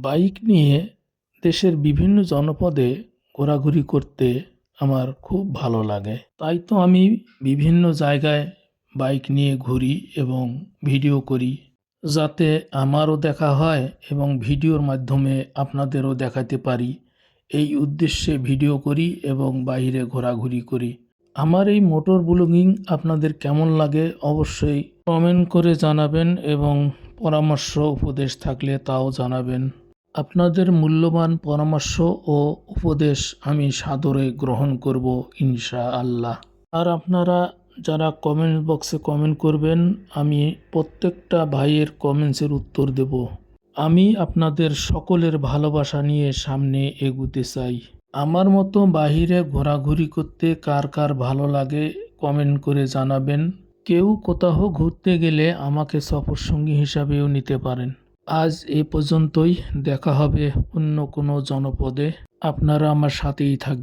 Bike নিয়ে দেশের বিভিন্ন জনপদে ঘোরাঘুরি করতে আমার খুব ভালো লাগে। তাই তো আমি বিভিন্ন জায়গায় বাইক নিয়ে ঘুরি এবং ভিডিও করি। যাতে আমারও দেখা হয় এবং ভিডিওর মাধ্যমে আপনাদেরও দেখাতে পারি। এই উদ্দেশ্যে ভিডিও করি এবং বাইরে ঘোরাঘুরি করি। আমার এই মোটর ব্লগিং আপনাদের কেমন লাগে অবশ্যই কমেন্ট করে জানাবেন এবং পরামর্শ, উপদেশ থাকলে তাও জানাবেন। আপনাদের মূল্যবান পরামর্শ ও উপদেশ আমি সাদরে গ্রহণ করব ইনশা আল্লাহ আর আপনারা যারা কমেন্ট বক্সে কমেন্ট করবেন, আমি প্রত্যেকটা ভাইয়ের কমেন্টসের উত্তর দেব। আমি আপনাদের সকলের ভালোবাসা নিয়ে সামনে এগুতে চাই। আমার মতো বাহিরে ঘোরাঘুরি করতে কার কার ভালো লাগে কমেন্ট করে জানাবেন। কেউ কোথাও ঘুরতে গেলে আমাকে সফরসঙ্গী হিসাবেও নিতে পারেন। আজ এ পর্যন্তই। দেখা হবে অন্য কোনো জনপদে। আপনারা আমার সাথেই থাকবেন।